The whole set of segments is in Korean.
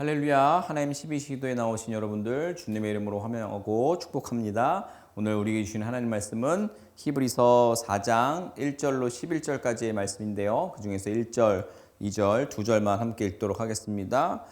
할렐루야 하나님 12시도에 나오신 여러분들 주님의 이름으로 환영하고 축복합니다. 오늘 우리에게 주신 하나님 말씀은 히브리서 4장 1절로 11절까지의 말씀인데요. 그 중에서 1절, 2절, 두 절만 함께 읽도록 하겠습니다.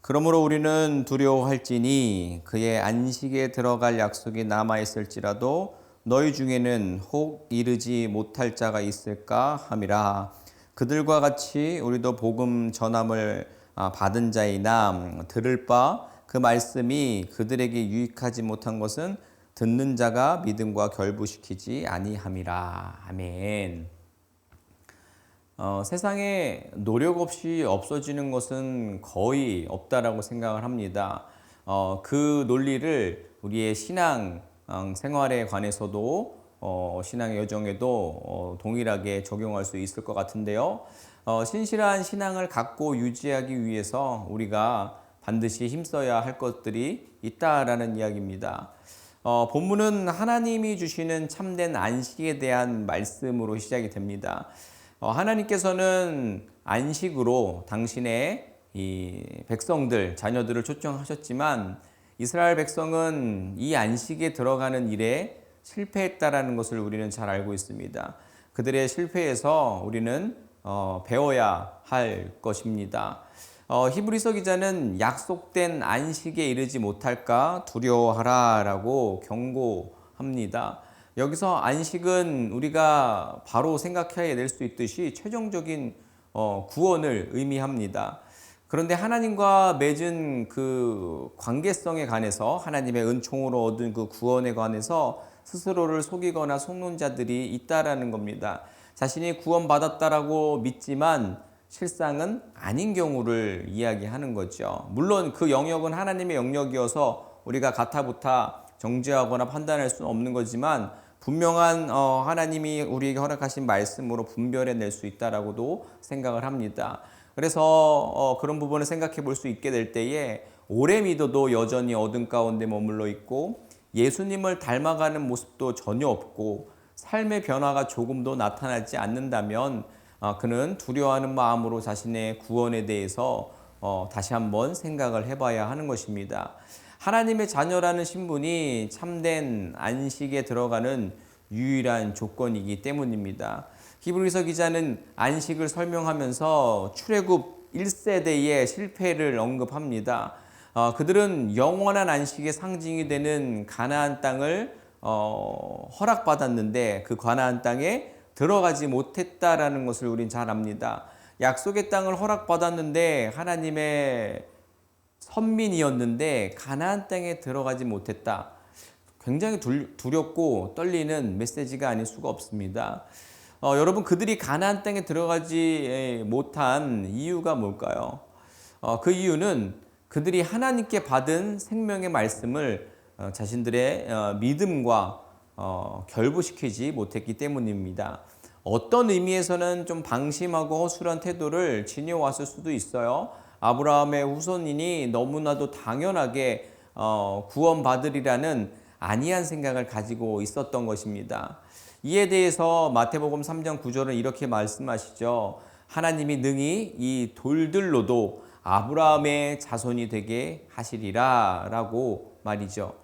그러므로 우리는 두려워할지니 그의 안식에 들어갈 약속이 남아 있을지라도 너희 중에는 혹 이르지 못할 자가 있을까 함이라 그들과 같이 우리도 복음 전함을 아, 받은 자이나 들을 바 그 말씀이 그들에게 유익하지 못한 것은 듣는 자가 믿음과 결부시키지 아니함이라 아멘. 어, 세상에 노력 없이 없어지는 것은 거의 없다라고 생각을 합니다. 어, 그 논리를 우리의 신앙 어, 생활에 관해서도 어, 신앙의 여정에도 어, 동일하게 적용할 수 있을 것 같은데요. 어, 신실한 신앙을 갖고 유지하기 위해서 우리가 반드시 힘써야 할 것들이 있다라는 이야기입니다. 어, 본문은 하나님이 주시는 참된 안식에 대한 말씀으로 시작이 됩니다. 어, 하나님께서는 안식으로 당신의 이 백성들, 자녀들을 초청하셨지만 이스라엘 백성은 이 안식에 들어가는 일에 실패했다라는 것을 우리는 잘 알고 있습니다. 그들의 실패에서 우리는 어, 배워야 할 것입니다. 어, 히브리서 기자는 약속된 안식에 이르지 못할까 두려워하라라고 경고합니다. 여기서 안식은 우리가 바로 생각해야 될 수 있듯이 최종적인 어, 구원을 의미합니다. 그런데 하나님과 맺은 그 관계성에 관해서 하나님의 은총으로 얻은 그 구원에 관해서 스스로를 속이거나 속는 자들이 있다라는 겁니다. 자신이 구원받았다라고 믿지만 실상은 아닌 경우를 이야기하는 거죠. 물론 그 영역은 하나님의 영역이어서 우리가 가타부타 정죄하거나 판단할 수는 없는 거지만 분명한 어, 하나님이 우리에게 허락하신 말씀으로 분별해 낼 수 있다라고도 생각을 합니다. 그래서 어, 그런 부분을 생각해 볼 수 있게 될 때에 오래 믿어도 여전히 어둠 가운데 머물러 있고 예수님을 닮아가는 모습도 전혀 없고 삶의 변화가 조금도 나타나지 않는다면 어, 그는 두려워하는 마음으로 자신의 구원에 대해서 어, 다시 한번 생각을 해봐야 하는 것입니다. 하나님의 자녀라는 신분이 참된 안식에 들어가는 유일한 조건이기 때문입니다. 히브리서 기자는 안식을 설명하면서 출애굽 1세대의 실패를 언급합니다. 어, 그들은 영원한 안식의 상징이 되는 가나안 땅을 어, 허락받았는데 그 가나안 땅에 들어가지 못했다라는 것을 우린 잘 압니다. 약속의 땅을 허락받았는데 하나님의 선민이었는데 가나안 땅에 들어가지 못했다. 굉장히 두렵고 떨리는 메시지가 아닐 수가 없습니다. 어, 여러분 그들이 가나안 땅에 들어가지 못한 이유가 뭘까요? 어, 그 이유는 그들이 하나님께 받은 생명의 말씀을 어, 자신들의 어, 믿음과 어, 결부시키지 못했기 때문입니다. 어떤 의미에서는 좀 방심하고 허술한 태도를 지녀왔을 수도 있어요. 아브라함의 후손이니 너무나도 당연하게 구원받으리라는 아니한 생각을 가지고 있었던 것입니다. 이에 대해서 마태복음 3장 9절은 이렇게 말씀하시죠. 하나님이 능히 이 돌들로도 아브라함의 자손이 되게 하시리라 라고 말이죠.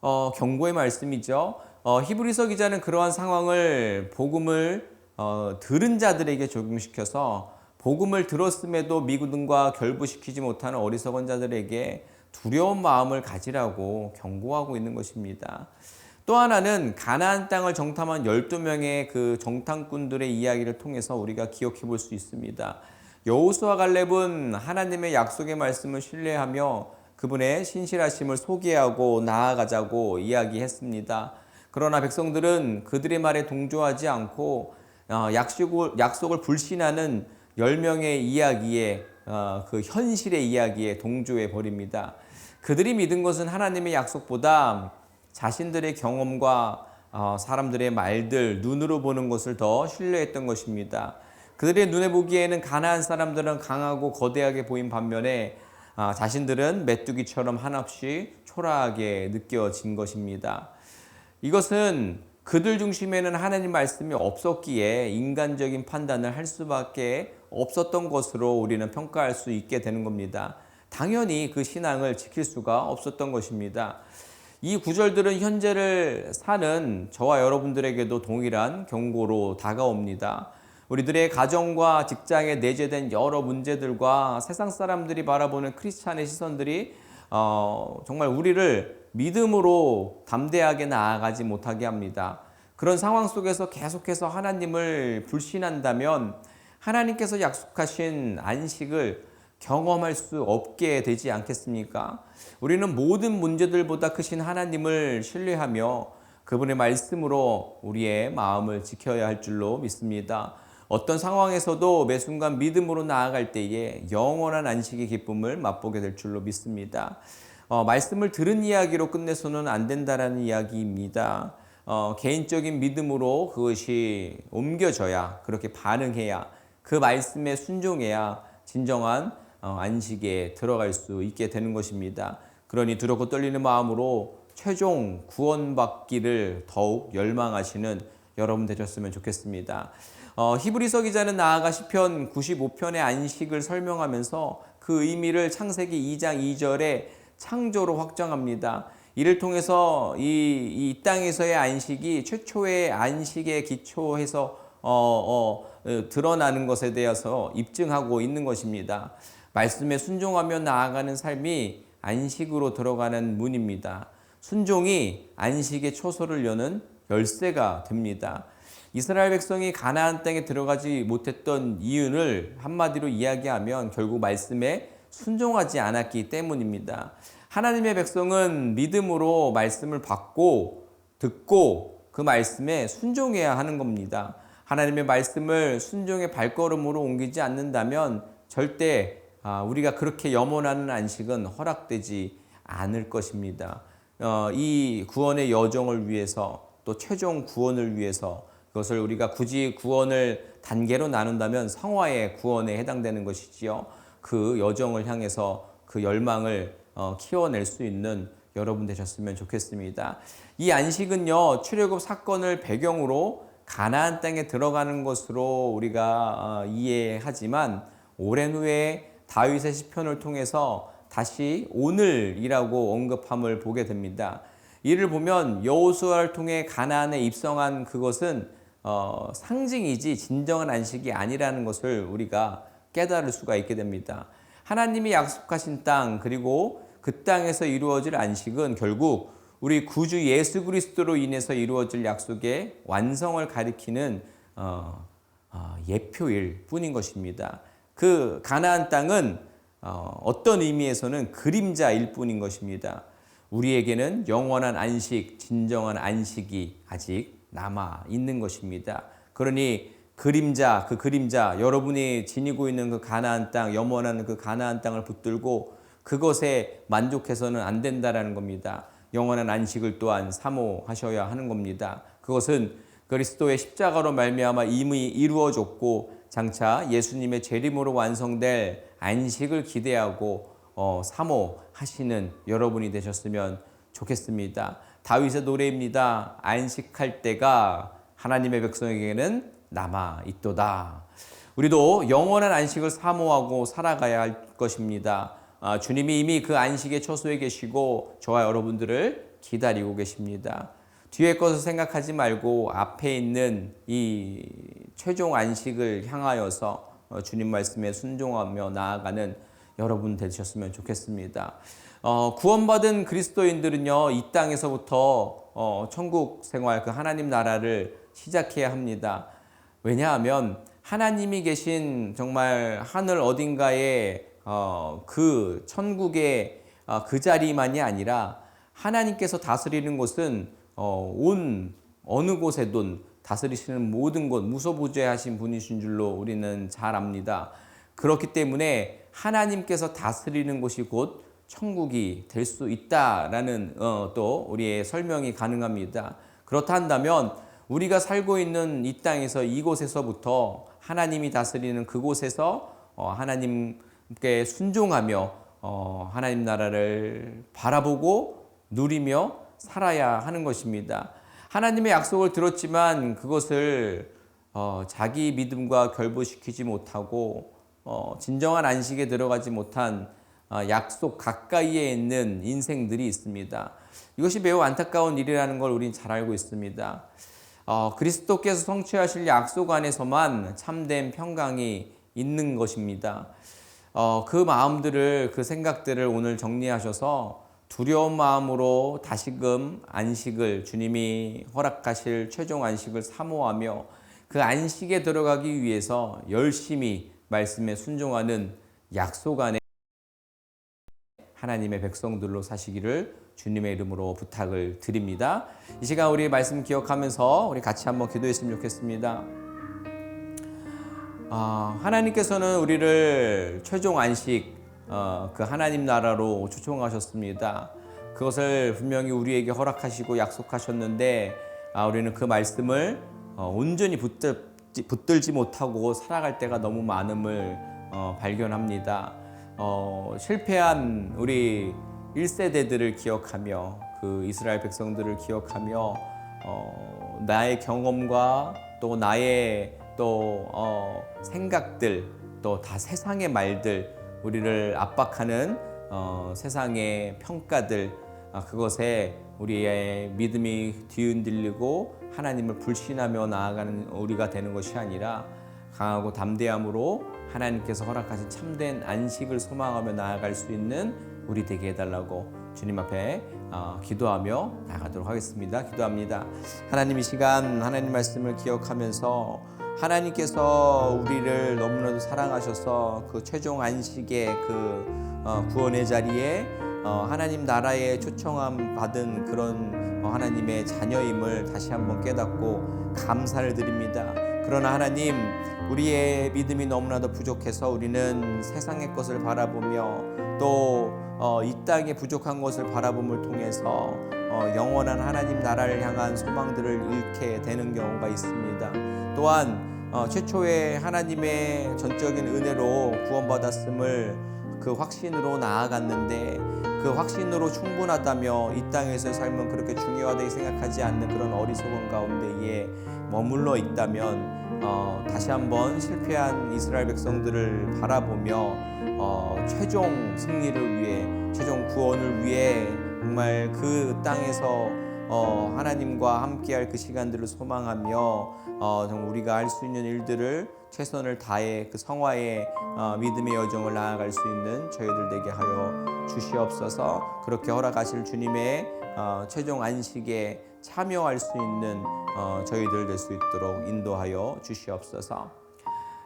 어, 경고의 말씀이죠. 어, 히브리서 기자는 그러한 상황을 복음을 어, 들은 자들에게 적용시켜서 복음을 들었음에도 미구등과 결부시키지 못하는 어리석은 자들에게 두려운 마음을 가지라고 경고하고 있는 것입니다. 또 하나는 가나안 땅을 정탐한 12명의 그 정탐꾼들의 이야기를 통해서 우리가 기억해 볼 수 있습니다. 여호수아 갈렙은 하나님의 약속의 말씀을 신뢰하며 그분의 신실하심을 소개하고 나아가자고 이야기했습니다. 그러나 백성들은 그들의 말에 동조하지 않고 어, 약속을, 약속을 불신하는 10명의 이야기에 어, 그 현실의 이야기에 동조해 버립니다. 그들이 믿은 것은 하나님의 약속보다 자신들의 경험과 어, 사람들의 말들, 눈으로 보는 것을 더 신뢰했던 것입니다. 그들의 눈에 보기에는 가나안 사람들은 강하고 거대하게 보인 반면에 아, 자신들은 메뚜기처럼 한없이 초라하게 느껴진 것입니다. 이것은 그들 중심에는 하나님 말씀이 없었기에 인간적인 판단을 할 수밖에 없었던 것으로 우리는 평가할 수 있게 되는 겁니다. 당연히 그 신앙을 지킬 수가 없었던 것입니다. 이 구절들은 현재를 사는 저와 여러분들에게도 동일한 경고로 다가옵니다. 우리들의 가정과 직장에 내재된 여러 문제들과 세상 사람들이 바라보는 크리스찬의 시선들이 어, 정말 우리를 믿음으로 담대하게 나아가지 못하게 합니다. 그런 상황 속에서 계속해서 하나님을 불신한다면 하나님께서 약속하신 안식을 경험할 수 없게 되지 않겠습니까? 우리는 모든 문제들보다 크신 하나님을 신뢰하며 그분의 말씀으로 우리의 마음을 지켜야 할 줄로 믿습니다. 어떤 상황에서도 매 순간 믿음으로 나아갈 때에 영원한 안식의 기쁨을 맛보게 될 줄로 믿습니다. 어, 말씀을 들은 이야기로 끝내서는 안 된다라는 이야기입니다. 어, 개인적인 믿음으로 그것이 옮겨져야 그렇게 반응해야 그 말씀에 순종해야 진정한 어, 안식에 들어갈 수 있게 되는 것입니다. 그러니 두렵고 떨리는 마음으로 최종 구원받기를 더욱 열망하시는 여러분 되셨으면 좋겠습니다. 어, 히브리서 기자는 나아가 시편 95편의 안식을 설명하면서 그 의미를 창세기 2장 2절에 창조로 확정합니다. 이를 통해서 이, 이 땅에서의 안식이 최초의 안식에 기초해서 어, 어, 어, 드러나는 것에 대해서 입증하고 있는 것입니다. 말씀에 순종하며 나아가는 삶이 안식으로 들어가는 문입니다. 순종이 안식의 초소를 여는 열쇠가 됩니다. 이스라엘 백성이 가나안 땅에 들어가지 못했던 이유를 한마디로 이야기하면 결국 말씀에 순종하지 않았기 때문입니다. 하나님의 백성은 믿음으로 말씀을 받고 듣고 그 말씀에 순종해야 하는 겁니다. 하나님의 말씀을 순종의 발걸음으로 옮기지 않는다면 절대 아, 우리가 그렇게 염원하는 안식은 허락되지 않을 것입니다. 어, 이 구원의 여정을 위해서 또 최종 구원을 위해서 그것을 우리가 굳이 구원을 단계로 나눈다면 성화의 구원에 해당되는 것이지요. 그 여정을 향해서 그 열망을 어, 키워낼 수 있는 여러분 되셨으면 좋겠습니다. 이 안식은요 출애굽 사건을 배경으로 가나안 땅에 들어가는 것으로 우리가 어, 이해하지만 오랜 후에 다윗의 시편을 통해서 다시 오늘이라고 언급함을 보게 됩니다. 이를 보면 여호수아를 통해 가나안에 입성한 그것은 어, 상징이지 진정한 안식이 아니라는 것을 우리가 깨달을 수가 있게 됩니다. 하나님이 약속하신 땅 그리고 그 땅에서 이루어질 안식은 결국 우리 구주 예수 그리스도로 인해서 이루어질 약속의 완성을 가리키는 어, 어, 예표일 뿐인 것입니다. 그 가나안 땅은 어, 어떤 의미에서는 그림자일 뿐인 것입니다. 우리에게는 영원한 안식, 진정한 안식이 아직 남아 있는 것입니다. 그러니 그림자, 그 그림자, 여러분이 지니고 있는 그 가나안 땅, 영원한 그 가나안 땅을 붙들고 그것에 만족해서는 안 된다라는 겁니다. 영원한 안식을 또한 사모하셔야 하는 겁니다. 그것은 그리스도의 십자가로 말미암아 이미 이루어졌고 장차 예수님의 재림으로 완성될 안식을 기대하고 어, 사모하시는 여러분이 되셨으면 좋겠습니다. 다윗의 노래입니다. 안식할 때가 하나님의 백성에게는 남아 있도다. 우리도 영원한 안식을 사모하고 살아가야 할 것입니다. 아, 주님이 이미 그 안식의 처소에 계시고 저와 여러분들을 기다리고 계십니다. 뒤에 것을 생각하지 말고 앞에 있는 이 최종 안식을 향하여서 어, 주님 말씀에 순종하며 나아가는 여러분 되셨으면 좋겠습니다. 어, 구원받은 그리스도인들은요, 이 땅에서부터 어, 천국 생활, 그 하나님 나라를 시작해야 합니다. 왜냐하면 하나님이 계신 정말 하늘 어딘가에 어, 그 천국의 어, 그 자리만이 아니라 하나님께서 다스리는 곳은 어, 온 어느 곳에든 다스리시는 모든 곳 무소부재하신 분이신 줄로 우리는 잘 압니다. 그렇기 때문에 하나님께서 다스리는 곳이 곧 천국이 될 수 있다라는 어, 또 우리의 설명이 가능합니다. 그렇다 한다면 우리가 살고 있는 이 땅에서 이곳에서부터 하나님이 다스리는 그곳에서 어, 하나님께 순종하며 어, 하나님 나라를 바라보고 누리며 살아야 하는 것입니다. 하나님의 약속을 들었지만 그것을 어, 자기 믿음과 결부시키지 못하고 어, 진정한 안식에 들어가지 못한 어, 약속 가까이에 있는 인생들이 있습니다. 이것이 매우 안타까운 일이라는 걸 우리는 잘 알고 있습니다. 어, 그리스도께서 성취하실 약속 안에서만 참된 평강이 있는 것입니다. 어, 그 마음들을 그 생각들을 오늘 정리하셔서 두려운 마음으로 다시금 안식을 주님이 허락하실 최종 안식을 사모하며 그 안식에 들어가기 위해서 열심히 말씀에 순종하는 약속 안에 하나님의 백성들로 사시기를 주님의 이름으로 부탁을 드립니다. 이 시간 우리 말씀 기억하면서 우리 같이 한번 기도했으면 좋겠습니다. 아, 하나님께서는 우리를 최종 안식 어, 그 하나님 나라로 초청하셨습니다. 그것을 분명히 우리에게 허락하시고 약속하셨는데 아, 우리는 그 말씀을 어, 온전히 붙들지, 붙들지 못하고 살아갈 때가 너무 많음을 어, 발견합니다. 어, 실패한 우리 1세대들을 기억하며 그 이스라엘 백성들을 기억하며 어, 나의 경험과 또 나의 또 어, 생각들 또 다 세상의 말들 우리를 압박하는 어, 세상의 평가들 아, 그것에 우리의 믿음이 뒤흔들리고 하나님을 불신하며 나아가는 우리가 되는 것이 아니라 강하고 담대함으로 하나님께서 허락하신 참된 안식을 소망하며 나아갈 수 있는 우리 되게 해달라고 주님 앞에 어, 기도하며 나가도록 하겠습니다. 기도합니다. 하나님 이 시간 하나님 말씀을 기억하면서 하나님께서 우리를 너무나도 사랑하셔서 그 최종 안식의 그 어, 구원의 자리에 어, 하나님 나라에 초청함 받은 그런 어, 하나님의 자녀임을 다시 한번 깨닫고 감사를 드립니다. 그러나 하나님 우리의 믿음이 너무나도 부족해서 우리는 세상의 것을 바라보며 또이 어, 땅의 부족한 것을 바라봄을 통해서 어, 영원한 하나님 나라를 향한 소망들을 잃게 되는 경우가 있습니다. 또한 어, 최초의 하나님의 전적인 은혜로 구원받았음을 그 확신으로 나아갔는데 그 확신으로 충분하다며 이 땅에서의 삶은 그렇게 중요하다고 생각하지 않는 그런 어리석은 가운데에 머물러 있다면 어, 다시 한번 실패한 이스라엘 백성들을 바라보며 어, 최종 승리를 위해 최종 구원을 위해 정말 그 땅에서 어, 하나님과 함께할 그 시간들을 소망하며 어, 정말 우리가 할 수 있는 일들을 최선을 다해 그 성화의 어, 믿음의 여정을 나아갈 수 있는 저희들 되게 하여 주시옵소서. 그렇게 허락하실 주님의 어, 최종 안식에 참여할 수 있는 어, 저희들 될 수 있도록 인도하여 주시옵소서.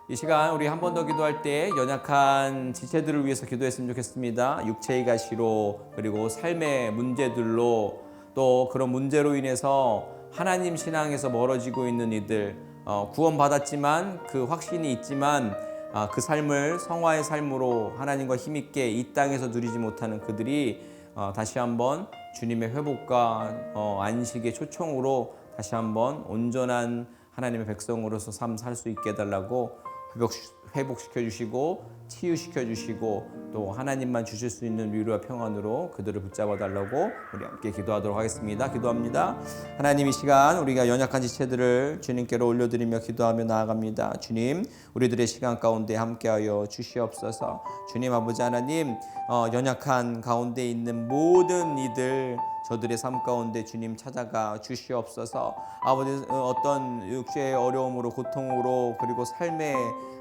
이 시간 우리 한 번 더 기도할 때 연약한 지체들을 위해서 기도했으면 좋겠습니다. 육체의 가시로 그리고 삶의 문제들로 또 그런 문제로 인해서 하나님 신앙에서 멀어지고 있는 이들 어, 구원받았지만 그 확신이 있지만 아, 그 삶을 성화의 삶으로 하나님과 힘있게 이 땅에서 누리지 못하는 그들이 어, 다시 한번 주님의 회복과 어, 안식의 초청으로 다시 한번 온전한 하나님의 백성으로서 삶 살 수 있게 해달라고 회복, 회복시켜 주시고 치유시켜 주시고 또 하나님만 주실 수 있는 위로와 평안으로 그들을 붙잡아 달라고 우리 함께 기도하도록 하겠습니다. 기도합니다. 하나님 이 시간 우리가 연약한 지체들을 주님께로 올려드리며 기도하며 나아갑니다. 주님 우리들의 시간 가운데 함께하여 주시옵소서. 주님 아버지 하나님 어, 연약한 가운데 있는 모든 이들 저들의 삶 가운데 주님 찾아가 주시옵소서. 아버지 어, 어떤 육체의 어려움으로 고통으로 그리고 삶의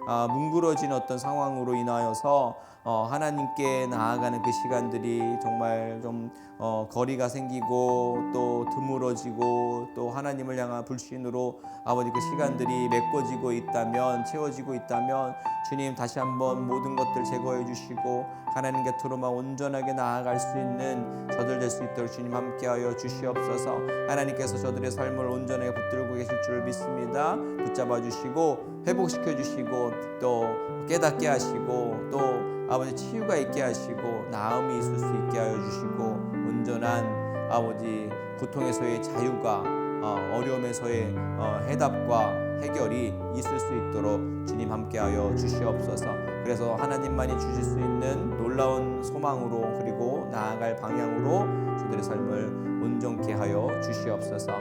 아, 뭉그러진 어떤 상황으로 인하여서 어, 하나님께 나아가는 그 시간들이 정말 좀 어, 거리가 생기고 또 드물어지고 또 하나님을 향한 불신으로 아버지 그 시간들이 메꿔지고 있다면 채워지고 있다면 주님 다시 한번 모든 것들 제거해 주시고 하나님 곁으로만 온전하게 나아갈 수 있는 저들 될 수 있도록 주님 함께하여 주시옵소서. 하나님께서 저들의 삶을 온전하게 붙들고 계실 줄 믿습니다. 붙잡아 주시고 회복시켜 주시고 또 깨닫게 하시고 또 아버지 치유가 있게 하시고 나음이 있을 수 있게 하여 주시고 온전한 아버지 고통에서의 자유가 어, 어려움에서의 어, 해답과 해결이 있을 수 있도록 주님 함께하여 주시옵소서. 그래서 하나님만이 주실 수 있는 놀라운 소망으로 그리고 나아갈 방향으로 저들의 삶을 온전케 하여 주시옵소서.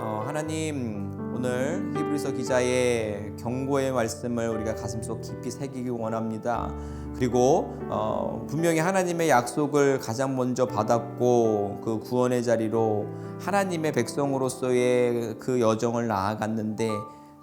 어, 하나님 오늘 히브리서 기자의 경고의 말씀을 우리가 가슴속 깊이 새기기 원합니다. 그리고 어, 분명히 하나님의 약속을 가장 먼저 받았고 그 구원의 자리로 하나님의 백성으로서의 그 여정을 나아갔는데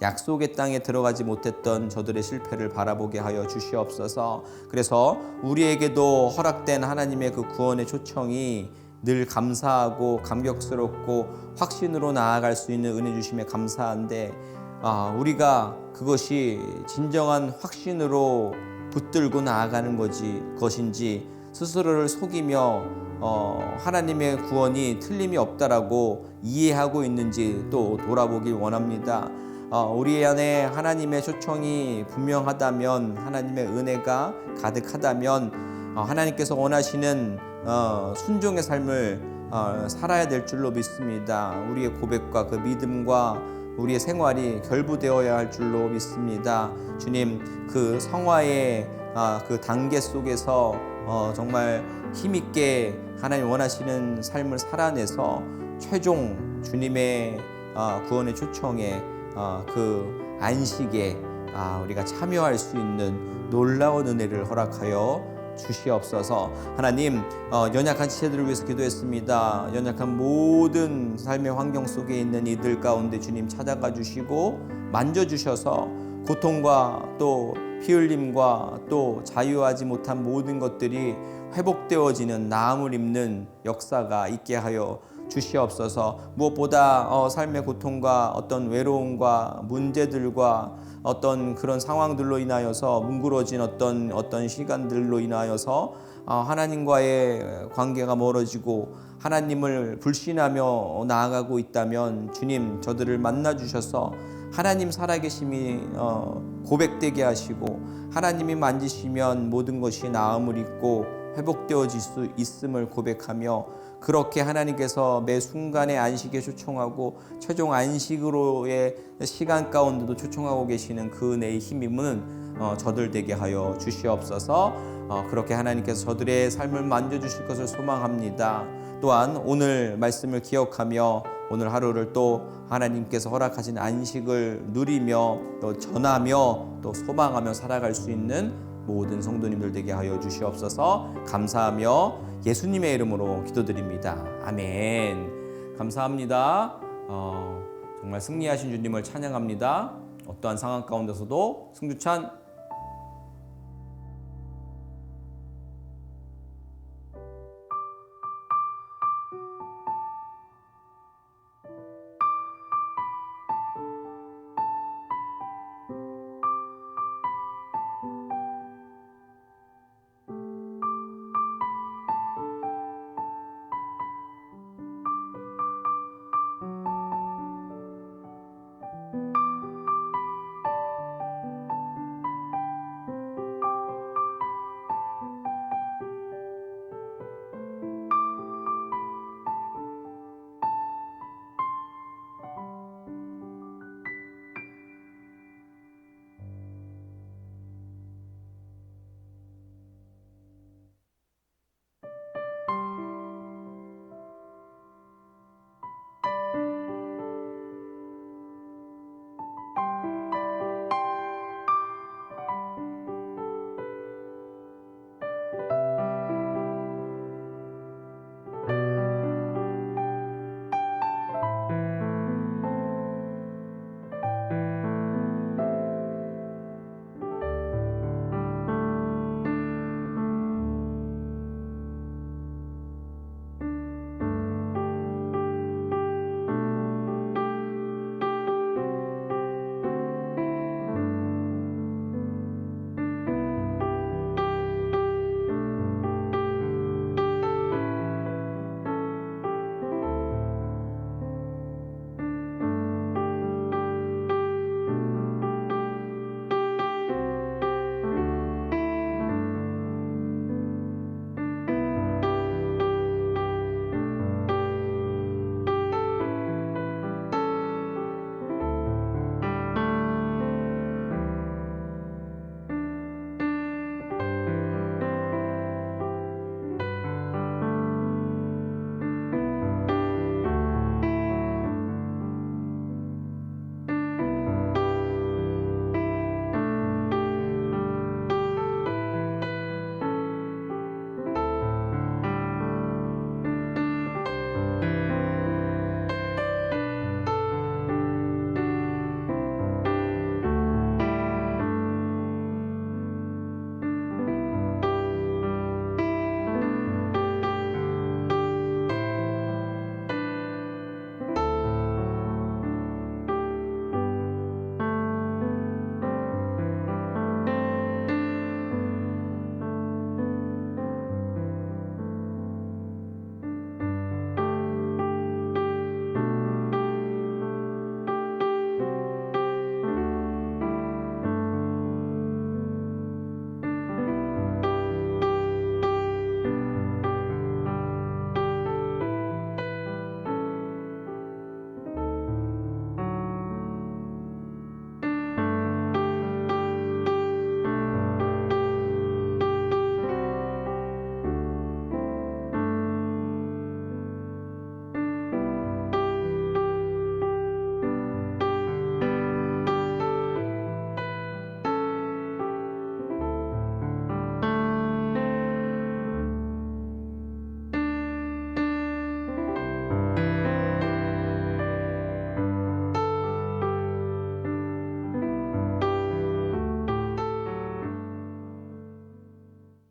약속의 땅에 들어가지 못했던 저들의 실패를 바라보게 하여 주시옵소서. 그래서 우리에게도 허락된 하나님의 그 구원의 초청이 늘 감사하고 감격스럽고 확신으로 나아갈 수 있는 은혜 주심에 감사한데 아, 우리가 그것이 진정한 확신으로 붙들고 나아가는 거지 것인지 스스로를 속이며 어, 하나님의 구원이 틀림이 없다라고 이해하고 있는지 또 돌아보길 원합니다. 어, 우리 안에 하나님의 초청이 분명하다면 하나님의 은혜가 가득하다면 어, 하나님께서 원하시는 어, 순종의 삶을 어, 살아야 될 줄로 믿습니다. 우리의 고백과 그 믿음과 우리의 생활이 결부되어야 할 줄로 믿습니다. 주님 그 성화의 아, 그 단계 속에서 어, 정말 힘있게 하나님 원하시는 삶을 살아내서 최종 주님의 아, 구원의 초청에 아, 그 안식에 아, 우리가 참여할 수 있는 놀라운 은혜를 허락하여 주시옵소서. 하나님 어, 연약한 지체들을 위해서 기도했습니다. 연약한 모든 삶의 환경 속에 있는 이들 가운데 주님 찾아가 주시고 만져 주셔서 고통과 또 피 흘림과 또 자유하지 못한 모든 것들이 회복되어지는 나음을 입는 역사가 있게 하여 주시옵소서. 무엇보다 어, 삶의 고통과 어떤 외로움과 문제들과 어떤 그런 상황들로 인하여서 뭉그러진 어떤 어떤 시간들로 인하여서 어, 하나님과의 관계가 멀어지고 하나님을 불신하며 나아가고 있다면 주님 저들을 만나 주셔서 하나님 살아계심이 어, 고백되게 하시고 하나님이 만지시면 모든 것이 나음을 입고 회복되어질 수 있음을 고백하며 그렇게 하나님께서 매 순간의 안식에 초청하고 최종 안식으로의 시간 가운데도 초청하고 계시는 그 은혜의 힘임은 어, 저들 되게 하여 주시옵소서. 어, 그렇게 하나님께서 저들의 삶을 만져 주실 것을 소망합니다. 또한 오늘 말씀을 기억하며 오늘 하루를 또 하나님께서 허락하신 안식을 누리며 또 전하며 또 소망하며 살아갈 수 있는 모든 성도님들 되게 하여 주시옵소서 감사하며 예수님의 이름으로 기도드립니다. 아멘. 감사합니다. 어, 정말 승리하신 주님을 찬양합니다. 어떠한 상황 가운데서도 승주찬